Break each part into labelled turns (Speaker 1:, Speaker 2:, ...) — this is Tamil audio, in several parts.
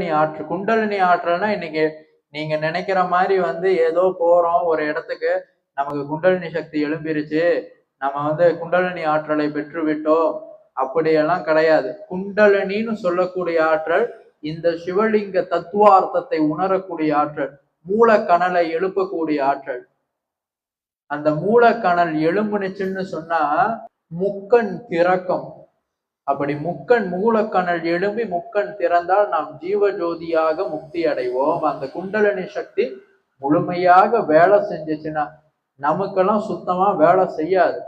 Speaker 1: குண்டலினி ஆற்று. குண்டலினி ஆற்றல்னா இன்னைக்கு நீங்க நினைக்கிற மாதிரி வந்து ஏதோ போறோம் ஒரு இடத்துக்கு நமக்கு குண்டலினி சக்தி எழும்பிருச்சு நம்ம வந்து குண்டலினி ஆற்றலை பெற்று விட்டோம் அப்படியெல்லாம் கிடையாது. குண்டலினின்னு சொல்லக்கூடிய ஆற்றல் இந்த சிவலிங்க தத்துவார்த்தத்தை உணரக்கூடிய ஆற்றல் மூலக்கணலை எழுப்பக்கூடிய ஆற்றல். அந்த மூலக்கணல் எழும்புனுச்சுன்னு சொன்னா முக்கண் திறக்கம் அப்படி முக்கண் மூலக்கணல் எழும்பி முக்கண் திறந்தால் நாம் ஜீவஜோதியாக முக்தி அடைவோம். அந்த குண்டலினி சக்தி முழுமையாக வேலை செஞ்சுச்சுன்னா நமக்கெல்லாம் சுத்தமா வேலை செய்யாது.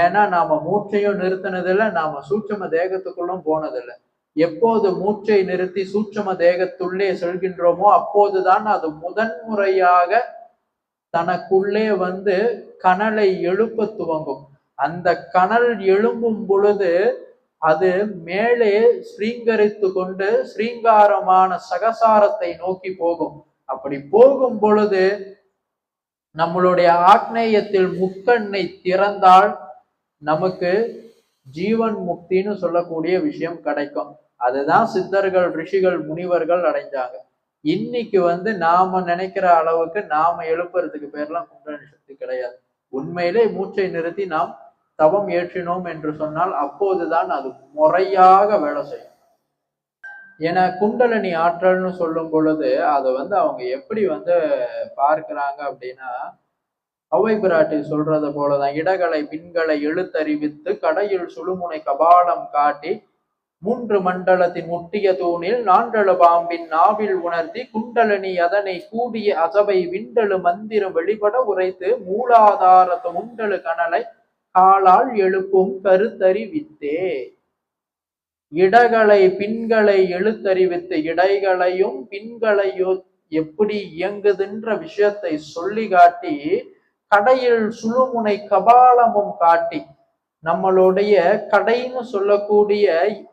Speaker 1: ஏன்னா நாம மூச்சையும் நிறுத்தினதில்லை நாம சூட்சம தேகத்துக்குள்ளும் போனதில்லை. எப்போது மூச்சை நிறுத்தி சூட்சம தேகத்துள்ளே செல்கின்றோமோ அப்போதுதான் அது முதன்முறையாக தனக்குள்ளே வந்து கனலை எழுப்ப துவங்கும். அந்த கனல் எழும்பும் பொழுது அது மேலே ஸ்ரீங்கரித்து கொண்டு ஸ்ரீங்காரமான சகசாரத்தை நோக்கி போகும். அப்படி போகும் பொழுது நம்மளுடைய ஆக்னேயத்தில் முக்கண்ணை திறந்தால் நமக்கு ஜீவன் முக்தின்னு சொல்லக்கூடிய விஷயம் கிடைக்கும். அதுதான் சித்தர்கள் ரிஷிகள் முனிவர்கள் அடைஞ்சாங்க இன்னைக்கு வந்து நாம நினைக்கிற அளவுக்கு நாம எழுப்புறதுக்கு பேர்லாம் குண்டலினி சக்தி கிடையாது. உண்மையிலே மூச்சை நிறுத்தி நாம் தவம் ஏற்றினோம் என்று சொன்னால் அப்போதுதான் அது முறையாக வேலை செய்யும். ஏன்னா குண்டலினி ஆற்றல்னு சொல்லும் பொழுது அதை வந்து அவங்க எப்படி வந்து பார்க்கிறாங்க அப்படின்னா அவை பிராட்டி சொல்றது போலதான் இடகளை பின்களை எழுத்தறிவித்து கடையில் சுழுமுனை கபாலம் காட்டி மூன்று மண்டலத்தின் முட்டிய தூணில் நான்றளு பாம்பின் நாவில் உணர்த்தி குண்டலினி அதனை கூடிய அசபை விண்டலு மந்திரம் வெளிப்பட உரைத்து மூலாதாரத்து முண்டலு கனலை காலால் எழுப்பும் கருத்தறிவித்தே. இடகளை பின்களை எழுத்தறிவித்து இடைகளையும் பின்களையோ எப்படி இயங்குதுன்ற விஷயத்தை சொல்லி காட்டி கடையில் சுழுமுனை கபாலமும் காட்டி நம்மளுடைய கடைன்னு சொல்லக்கூடிய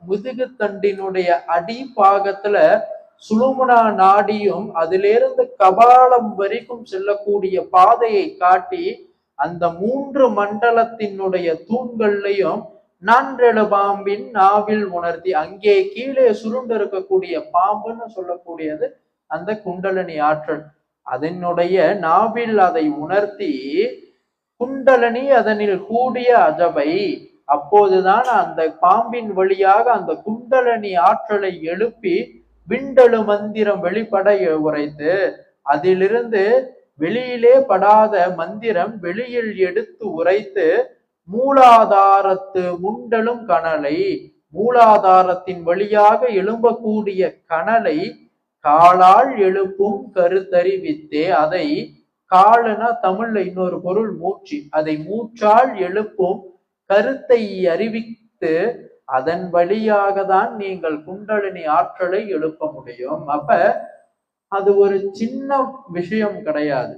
Speaker 1: முதுகுத்தண்டினுடைய அடி பாகத்துல சுழுமுனா நாடியும் அதிலிருந்து கபாலம் வரைக்கும் செல்லக்கூடிய பாதையை காட்டி அந்த மூன்று மண்டலத்தினுடைய தூண்கள்லையும் நான்றெழு பாம்பின் நாவில் உணர்த்தி அங்கே கீழே சுருண்டு இருக்கக்கூடிய பாம்புன்னு சொல்லக்கூடியது அந்த குண்டலினி ஆற்றல். அதனுடைய நாவில் அதை உணர்த்தி குண்டலனி அதனில் கூடிய அஜபை அப்போதுதான் அந்த பாம்பின் வழியாக அந்த குண்டலனி ஆற்றலை எழுப்பி விண்டலு மந்திரம் வெளிப்பட உரைத்து அதிலிருந்து வெளியிலே படாத மந்திரம் வெளியில் எடுத்து உரைத்து மூலாதாரத்து முண்டலும் கனலை மூலாதாரத்தின் வழியாக எழும்பக்கூடிய கனலை காலால் எழுப்பும் கருத்தறிவித்தே அதை காலனா தமிழ்ல இன்னொரு பொருள் மூச்சு. அதை மூச்சால் எழுப்பும் கருத்தை அறிவித்து அதன் வழியாக தான் நீங்கள் குண்டலினி ஆற்றலை எழுப்ப முடியும். அப்ப அது ஒரு சின்ன விஷயம் கிடையாது.